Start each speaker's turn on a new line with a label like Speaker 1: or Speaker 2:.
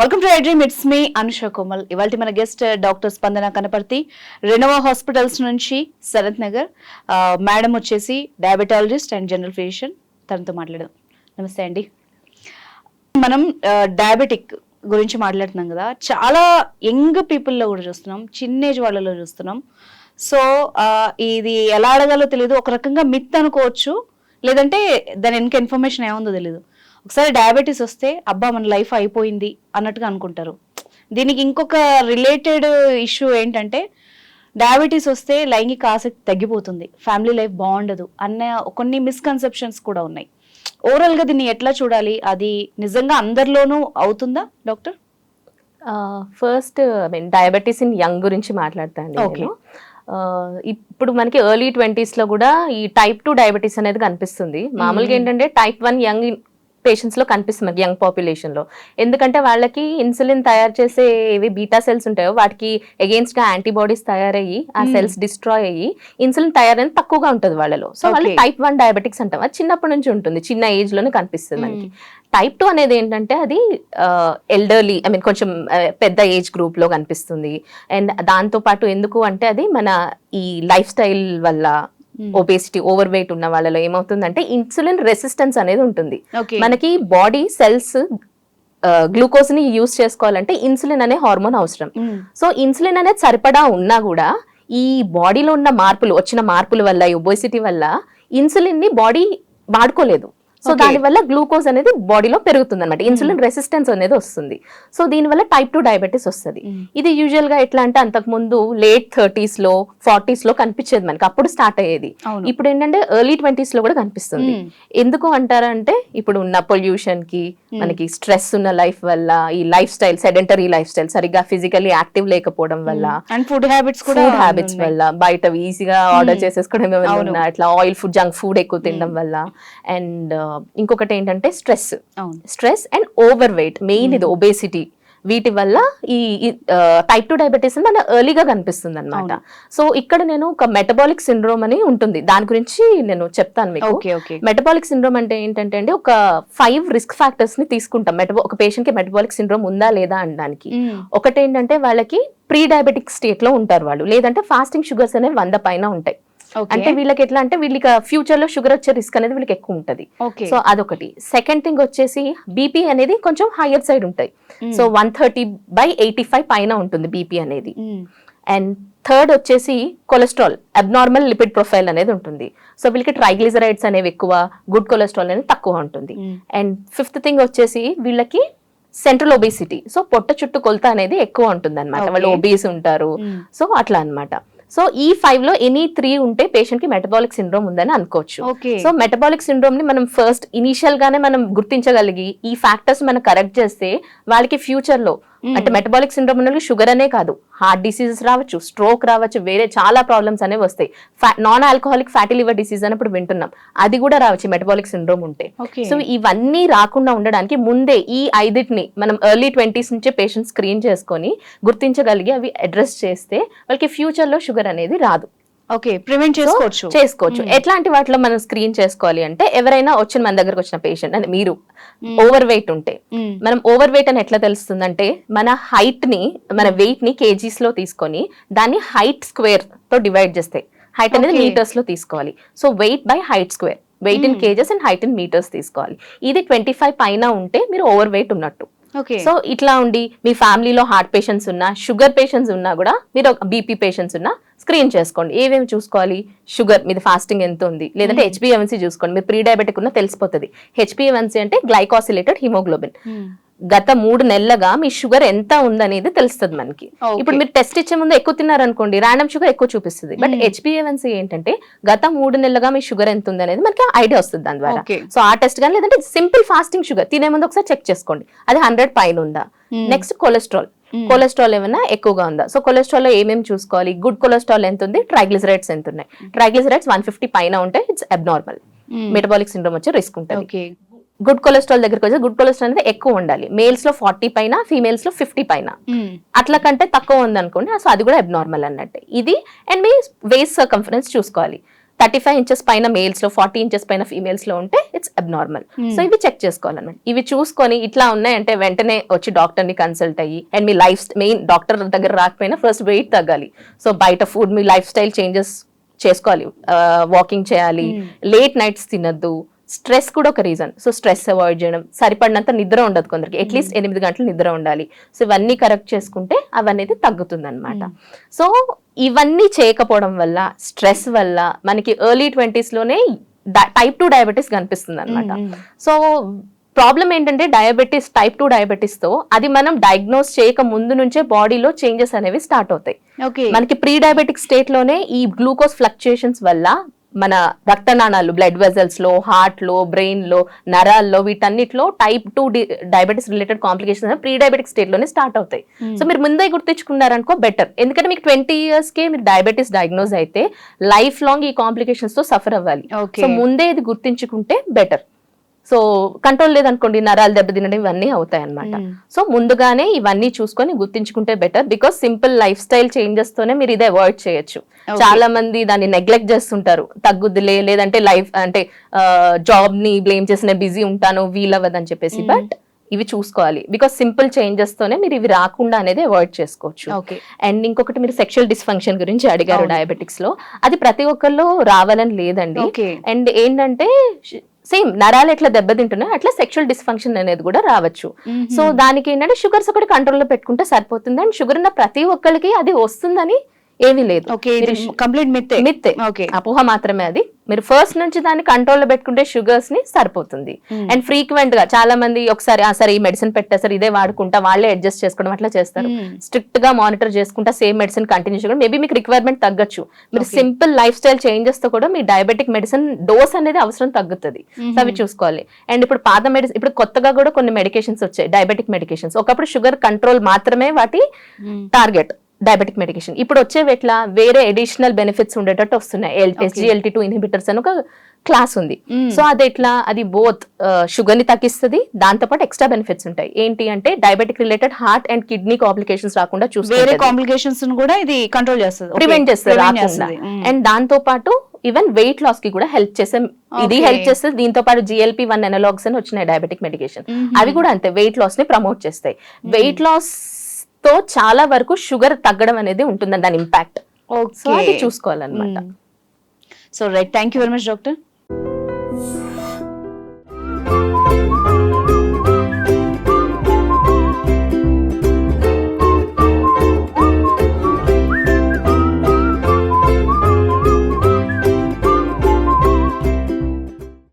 Speaker 1: Welcome to dream it's me Anusha Komal ఇవాళ మన guest doctor uh, స్పందన Kanaparthi. Renova hospitals నుంచి శరత్ నగర్. Uh, మేడం వచ్చేసి డయాబెటాలజిస్ట్ అండ్ జనరల్ ఫిజిషియన్ తనతో మాట్లాడదాం. నమస్తే అండి. మనం uh, డయాబెటిక్ గురించి మాట్లాడుతున్నాం కదా. చాలా యంగ్ పీపుల్లో కూడా చూస్తున్నాం. చిన్న ఏజ్ వాళ్ళలో చూస్తున్నాం. సో ఇది ఎలా అడగాలో తెలియదు ఒక రకంగా మిత్ అనుకోవచ్చు. లేదంటే దాని వెనక ఇన్ఫర్మేషన్ ఏముందో తెలియదు ఒకసారి డయాబెటీస్ వస్తే అబ్బా మన లైఫ్ అయిపోయింది అన్నట్టుగా అనుకుంటారు. దీనికి ఇంకొక రిలేటెడ్ ఇష్యూ ఏంటంటే డయాబెటీస్ వస్తే లైంగిక ఆసక్తి తగ్గిపోతుంది. ఫ్యామిలీ లైఫ్ బాగుండదు అన్న కొన్ని మిస్కన్సెప్షన్స్ కూడా ఉన్నాయి. ఓవరాల్గా దీన్ని ఎట్లా చూడాలి? అది నిజంగా అందరిలోనూ అవుతుందా doctor?
Speaker 2: First I mean diabetes in young గురించి మాట్లాడతా అండి
Speaker 1: Okay.
Speaker 2: నేను. ఇప్పుడు మనకి ఎర్లీ ట్వంటీస్లో కూడా ఈ టైప్ టూ డయాబెటీస్ అనేది కనిపిస్తుంది. మామూలుగా ఏంటంటే టైప్ వన్ యంగ్ పేషెంట్స్లో కనిపిస్తుంది యంగ్ పాపులేషన్లో. ఎందుకంటే వాళ్ళకి ఇన్సులిన్ తయారు చేసే ఏవి బీటా సెల్స్ ఉంటాయో వాటికి అగేన్స్ట్గా యాంటీబాడీస్ తయారయ్యి ఆ
Speaker 1: Hmm.
Speaker 2: సెల్స్ డిస్ట్రాయ్ అయ్యి ఇన్సులిన్ తయారైన తక్కువగా ఉంటుంది వాళ్ళలో. సో వాళ్ళు. టైప్ వన్ డయాబెటిక్స్ అంటాం. అది చిన్నప్పటి నుంచి ఉంటుంది. చిన్న ఏజ్లోనే కనిపిస్తుంది మనకి. టైప్ టూ అనేది ఏంటంటే అది ఎల్డర్లీ ఐ మీన్ కొంచెం పెద్ద ఏజ్ గ్రూప్లో కనిపిస్తుంది. అండ్ దాంతో పాటు ఎందుకు అంటే అది మన ఈ లైఫ్ స్టైల్ వల్ల ఒబేసిటీ ఓవర్ వెయిట్ ఉన్న వాళ్ళలో ఏమవుతుందంటే ఇన్సులిన్ రెసిస్టెన్స్ అనేది ఉంటుంది. మనకి బాడీ సెల్స్ గ్లూకోజ్ని యూస్ చేసుకోవాలంటే ఇన్సులిన్ అనే హార్మోన్ అవసరం. సో ఇన్సులిన్ అనేది సరిపడా ఉన్నా కూడా ఈ బాడీలో ఉన్న మార్పులు వచ్చిన మార్పుల వల్ల ఒబేసిటీ వల్ల ఇన్సులిన్ని బాడీ వాడుకోలేదు. So
Speaker 1: Okay.
Speaker 2: దాని వల్ల గ్లూకోజ్ అనేది బాడీలో పెరుగుతుంది అనమాట ఇన్సులిన్ రెసిస్టెన్స్ అనేది వస్తుంది. సో దీని వల్ల టైప్ టూ డయాబెటీస్ వస్తుంది. ఇది యూజువల్గా ఎట్లా అంటే అంతకు ముందు లేట్ థర్టీస్లో ఫార్టీస్లో కనిపించేది మనకి. అప్పుడు స్టార్ట్ అయ్యేది. ఇప్పుడు ఏంటంటే ఎర్లీ ట్వంటీస్లో కూడా కనిపిస్తుంది.
Speaker 1: మ్మ్.
Speaker 2: ఎందుకు అంటారంటే ఇప్పుడు ఉన్న పొల్యూషన్కి మనకి స్ట్రెస్ ఉన్న లైఫ్ వల్ల ఈ life style sedentary life style సరిగ్గా ఫిజికల్లీ యాక్టివ్ లేకపోవడం వల్ల
Speaker 1: అండ్ ఫుడ్ హ్యాబిట్స్ కూడా
Speaker 2: ఫుడ్ హ్యాబిట్స్. వల్ల బయట ఈజీగా ఆర్డర్. చేసేసుకోవడం అట్లా ఆయిల్ ఫుడ్ జంక్ ఫుడ్ ఎక్కువ తినడం వల్ల. అండ్ ఇంకొకటి ఏంటంటే stress stress and over weight main ఇది ఒబేసిటీ. వీటి వల్ల ఈ టైప్ టూ డయాబెటీస్ మన ఎర్లీగా కనిపిస్తుంది అనమాట. సో ఇక్కడ నేను ఒక మెటబాలిక్ సిండ్రోమ్ అని ఉంటుంది. దాని గురించి నేను చెప్తాను మీకు. మెటబాలిక్ సిండ్రోమ్ అంటే ఏంటంటే అండి ఒక ఫైవ్ రిస్క్ ఫ్యాక్టర్స్ని తీసుకుంటాం. మెటబా ఒక పేషెంట్కి మెటబాలిక్ సిండ్రోమ్ ఉందా లేదా అనడానికి. ఒకటి ఏంటంటే వాళ్ళకి ప్రీ డయాబెటిక్ స్టేట్లో ఉంటారు వాళ్ళు. లేదంటే ఫాస్టింగ్ షుగర్స్ అనేవి వంద పైన ఉంటాయి. అంటే వీళ్ళకి ఎట్లా అంటే వీళ్ళకి ఫ్యూచర్లో షుగర్ వచ్చే రిస్క్ అనేది వీళ్ళకి ఎక్కువ ఉంటది. సో అదొకటి. సెకండ్ థింగ్ వచ్చేసి బీపీ అనేది కొంచెం హయ్యర్ సైడ్ ఉంటాయి. So one thirty by eighty five పైన ఉంటుంది బీపీ అనేది. అండ్ థర్డ్ వచ్చేసి కొలెస్ట్రాల్ అబ్నార్మల్ లిపిడ్ ప్రొఫైల్ అనేది ఉంటుంది. సో వీళ్ళకి ట్రైగ్లిజరైడ్స్ అనేవి ఎక్కువ గుడ్ కొలెస్ట్రాల్ అనేది తక్కువ ఉంటుంది. అండ్ ఫిఫ్త్ థింగ్ వచ్చేసి వీళ్ళకి సెంట్రల్ ఒబేసిటీ సో పొట్ట చుట్టూ కొలత అనేది ఎక్కువ ఉంటుంది అనమాట. వాళ్ళు ఒబేస్ ఉంటారు. సో అట్లా అన్నమాట. సో ఈ ఫైవ్లో ఎనీ త్రీ ఉంటే పేషెంట్కి మెటబాలిక్ సిండ్రోమ్ ఉందని అనుకోవచ్చు. సో మెటబాలిక్ సిండ్రోమ్ని మనం ఫస్ట్ ఇనిషియల్ గానే మనం గుర్తించగలిగి ఈ ఫ్యాక్టర్స్ మనం కరెక్ట్ చేస్తే వాళ్ళకి ఫ్యూచర్లో అంటే మెటబాలిక్ సిండ్రోమ్ ఉన్న షుగర్ అనే కాదు. హార్ట్ డిసీజెస్ రావచ్చు స్ట్రోక్ రావచ్చు వేరే చాలా ప్రాబ్లమ్స్ అనేవి వస్తాయి. Non alcoholic fatty liver disease అని ఇప్పుడు వింటున్నాం. అది కూడా రావచ్చు మెటబాలిక్ సిండ్రోమ్ ఉంటే. సో ఇవన్నీ రాకుండా ఉండడానికి ముందే ఈ ఐదిటిని మనం ఎర్లీ ట్వంటీస్ నుంచే పేషెంట్ స్క్రీన్ చేసుకొని గుర్తించగలిగి అవి అడ్రస్ చేస్తే వాళ్ళకి ఫ్యూచర్లో షుగర్ అనేది రాదు.
Speaker 1: ఓకే ప్రివెంట్ చేసుకోవచ్చు
Speaker 2: చేసుకోవచ్చు ఎట్లాంటి వాటిలో మనం స్క్రీన్ చేసుకోవాలి అంటే ఎవరైనా వచ్చిన మన దగ్గరకు వచ్చిన పేషెంట్ అంటే మీరు. ఓవర్ వెయిట్ ఉంటే
Speaker 1: మ్మ్.
Speaker 2: మనం ఓవర్ వెయిట్ అని ఎట్లా తెలుస్తుందంటే మన హైట్ని మన వెయిట్ని కేజీస్లో తీసుకొని దాన్ని హైట్ స్క్వేర్తో డివైడ్ చేస్తే హైట్ అనేది. మీటర్స్లో తీసుకోవాలి so weight by height square weight in
Speaker 1: Hmm.
Speaker 2: Kgs and height in metres తీసుకోవాలి ఇది ట్వంటీ ఫైవ్ పైన ఉంటే మీరు ఓవర్ వెయిట్ ఉన్నట్టు సో ఇట్లా ఉండి మీ ఫ్యామిలీలో హార్ట్ పేషెంట్స్ ఉన్నా షుగర్ పేషెంట్స్ ఉన్నా కూడా మీరు బీపీ పేషెంట్స్ ఉన్నా స్క్రీన్ చేసుకోండి. ఏమేమి చూసుకోవాలి? షుగర్ మీద ఫాస్టింగ్ ఎంత ఉంది? లేదంటే
Speaker 1: Hmm.
Speaker 2: హెచ్బిఎవన్సీ చూసుకోండి. మీరు ప్రీ డయాబెటిక్ ఉన్నా తెలిసిపోతుంది. హెచ్బిఎవన్సీ అంటే గ్లైకాసిలేటెడ్ హిమోగ్లోబిన్.
Speaker 1: మ్మ్.
Speaker 2: గత మూడు నెలలుగా మీ షుగర్ ఎంత ఉందనేది తెలుస్తుంది మనకి. ఇప్పుడు మీరు టెస్ట్ ఇచ్చే ముందు ఎక్కువ తిన్నారనుకోండి ర్యాండమ్ షుగర్ ఎక్కువ చూపిస్తుంది. But
Speaker 1: Hmm.
Speaker 2: హెచ్బిఎవన్సీ ఏంటంటే గత మూడు నెలలుగా మీ షుగర్ ఎంత ఉంది అనేది మనకి ఐడియా వస్తుంది దాని ద్వారా. సో ఆ టెస్ట్ కానీ లేదంటే సింపుల్ ఫాస్టింగ్ షుగర్ తినే ముందు ఒకసారి చెక్ చేసుకోండి. అది హండ్రెడ్ పైన ఉందా. Next cholesterol. కొలెస్ట్రాల్ ఏమైనా ఎక్కువగా ఉందా? సో కొలెస్ట్రాల్లో ఏమేమి చూసుకోవాలి? గుడ్ కొలెస్ట్రాల్ ఎంత ఉంది? ట్రైగ్లిజరైడ్స్ ఎంత ఉన్నాయి? ట్రైగ్లిజరైడ్స్ వన్ ఫిఫ్టీ పైన ఉంటే ఇట్స్ అబ్నార్మల్. మెటబాలిక్ సిండ్రోమ్ వచ్చే రిస్క్ ఉంటుంది. గుడ్ కొలెస్ట్రాల్ దగ్గరికి వచ్చి గుడ్ కొలెస్ట్రాల్ అనేది ఎక్కువ ఉండాలి. మేల్స్లో ఫార్టీ పైన ఫీమేల్స్లో ఫిఫ్టీ పైన.
Speaker 1: మ్మ్.
Speaker 2: అట్లా కంటే తక్కువ ఉంది అనుకోండి సో అది కూడా అబ్నార్మల్ అన్నట్టు. ఇది అండ్ మీ వేస్ట్ సర్కంఫరెన్స్ చూసుకోవాలి. థర్టీ ఫైవ్ ఇంచెస్ పైన మేల్స్లో ఫార్టీ ఇంచెస్ పైన ఫీమేల్స్లో ఉంటే ఇట్స్ అబ్నార్మల్
Speaker 1: Hmm.
Speaker 2: సో ఇవి చెక్ చేసుకోవాలన్నమాట. ఇవి చూసుకొని ఇట్లా ఉన్నాయంటే వెంటనే వచ్చి డాక్టర్ని కన్సల్ట్ అయ్యి అండ్ మీ లైఫ్ మెయిన్ డాక్టర్ దగ్గర రాకపోయినా ఫస్ట్ వెయిట్ తగ్గాలి. సో బయట ఫుడ్ మీ లైఫ్ స్టైల్ చేంజెస్ చేసుకోవాలి వాకింగ్ చేయాలి.
Speaker 1: Hmm.
Speaker 2: లేట్ నైట్స్ తినద్దు. స్ట్రెస్ కూడా ఒక రీజన్. సో స్ట్రెస్ అవాయిడ్ చేయడం సరిపడినంత నిద్ర ఉండదు కొందరికి. అట్లీస్ట్ ఎనిమిది గంటలు నిద్ర ఉండాలి. సో ఇవన్నీ కరెక్ట్ చేసుకుంటే అవనేది తగ్గుతుంది అనమాట సో ఇవన్నీ చేయకపోవడం వల్ల స్ట్రెస్ వల్ల మనకి ఎర్లీ ట్వంటీస్లోనే టైప్ టూ డయాబెటీస్ కనిపిస్తుంది అనమాట సో ప్రాబ్లం ఏంటంటే డయాబెటీస్ టైప్ టూ డయాబెటీస్తో అది మనం డయాగ్నోస్ చేయక ముందు నుంచే బాడీలో చేంజెస్ అనేవి స్టార్ట్ అవుతాయి.
Speaker 1: ఓకే
Speaker 2: మనకి ప్రీ డయాబెటిక్ స్టేట్లోనే ఈ గ్లూకోజ్ ఫ్లక్చుయేషన్స్ వల్ల మన రక్తనాళాలు బ్లడ్ వెజల్స్లో హార్ట్లో బ్రెయిన్లో నరాల్లో వీటన్నిటిలో type two diabetes related complications pre diabetic స్టేట్లోనే start అవుతాయి. సో మీరు ముందే గుర్తించుకున్నారనుకో బెటర్ ఎందుకంటే మీకు ట్వంటీ ఇయర్స్ కే మీరు డయాబెటీస్ డయాగ్నోజ్ అయితే లైఫ్ లాంగ్ ఈ కాంప్లికేషన్స్తో సఫర్ అవ్వాలి. సో ముందే ఇది గుర్తించుకుంటే బెటర్ సో కంట్రోల్ లేదనుకోండి నరాలు దెబ్బతినడం ఇవన్నీ అవుతాయి అన్నమాట
Speaker 1: Mm.
Speaker 2: సో ముందుగానే ఇవన్నీ చూసుకొని గుర్తించుకుంటే better because simple life style changes తోనే మీరు ఇదే అవాయిడ్ చేయొచ్చు. చాలా మంది దాన్ని నెగ్లెక్ట్ చేస్తుంటారు. తగ్గుద్దిలే లేదంటే లైఫ్ అంటే జాబ్ని బ్లేమ్ చేసిన బిజీ ఉంటాను వీలవ్వదని చెప్పేసి. బట్ ఇవి చూసుకోవాలి. బికాస్ సింపుల్ చేంజెస్ తోనే మీరు ఇవి రాకుండా అనేది అవాయిడ్ చేసుకోవచ్చు. అండ్ ఇంకొకటి మీరు సెక్షువల్ డిస్ఫంక్షన్ గురించి అడిగారు. డయాబెటిక్స్లో అది ప్రతి ఒక్కళ్ళు రావాలని లేదండి. అండ్ ఏంటంటే సేమ్ నరాలు ఎట్లా దెబ్బతింటున్నాయి అట్లా సెక్షువల్ డిస్ఫంక్షన్ అనేది కూడా రావచ్చు. సో దానికి ఏంటంటే షుగర్స్ ఒకటి కంట్రోల్లో పెట్టుకుంటే సరిపోతుంది. అండ్ షుగర్ ఉన్న ప్రతి ఒక్కరికి అది వస్తుందని ఏమీ లేదు.
Speaker 1: కంప్లీట్ మిత్తే
Speaker 2: మిత్తే
Speaker 1: ఓకే.
Speaker 2: అపోహ మాత్రమే అది. మీరు ఫస్ట్ నుంచి దాన్ని కంట్రోల్లో పెట్టుకుంటే షుగర్స్ని సరిపోతుంది. అండ్ ఫ్రీక్వెంట్గా చాలా మంది ఒకసారి ఆ సరే ఈ మెడిసిన్ పెట్టేసారు ఇదే వాడుకుంటా వాళ్ళే అడ్జస్ట్ చేసుకోవడం అట్లా చేస్తారు. స్ట్రిక్ట్గా మానిటర్ చేసుకుంటా సేమ్ మెడిసిన్ కంటిన్యూ చేయడం. మేబీ మీకు రిక్వైర్మెంట్ తగ్గచ్చు. మీరు. సింపుల్ లైఫ్ స్టైల్ చేంజెస్తో కూడా మీ డయాబెటిక్ మెడిసిన్ డోస్ అనేది అవసరం తగ్గుతుంది. సో అవి చూసుకోవాలి. అండ్ ఇప్పుడు పాత మెడిసిన్ ఇప్పుడు కొత్తగా కూడా కొన్ని మెడికేషన్స్ వచ్చాయి డయాబెటిక్ మెడికేషన్స్ ఒకప్పుడు షుగర్ కంట్రోల్ మాత్రమే వాటి టార్గెట్ డయాబెటిక్ మెడికేషన్ ఇప్పుడు వచ్చేవి ఎట్లా? వేరే అడిషనల్ బెనిఫిట్స్ ఉండేటట్టు వస్తున్నాయి.
Speaker 1: Okay.
Speaker 2: ఎస్జిఎల్టీ టూ ఇన్హిబిటర్స్ అని ఒక క్లాస్ ఉంది. సో అది ఎట్లా? అది బోత్ షుగర్ని తగ్గిస్తుంది దాంతో పాటు ఎక్స్ట్రా బెనిఫిట్స్ ఉంటాయి. ఏంటి అంటే diabetic related heart and kidney complications రాకుండా
Speaker 1: వేరే కాంప్లికేషన్స్ కూడా ఇది కంట్రోల్ చేస్తుంది.
Speaker 2: ప్రివెంట్ చేస్తుంది అండ్ దాంతో పాటు ఈవెన్ వెయిట్ లాస్కి కూడా హెల్ప్ చేసే ఇది. హెల్ప్ చేస్తుంది. దీంతో పాటు జిఎల్పి వన్ ఎనలాగ్స్ అని వచ్చినాయి డయాబెటిక్ మెడికేషన్ అవి కూడా అంతే వెయిట్ లాస్ని ప్రమోట్ చేస్తాయి. వెయిట్ లాస్ తో చాలా వరకు షుగర్ తగ్గడం అనేది ఉంటుంది దాని ఇంపాక్ట్. సో అది చూసుకోవాలన్నమాట.
Speaker 1: So right. Thank you very much doctor.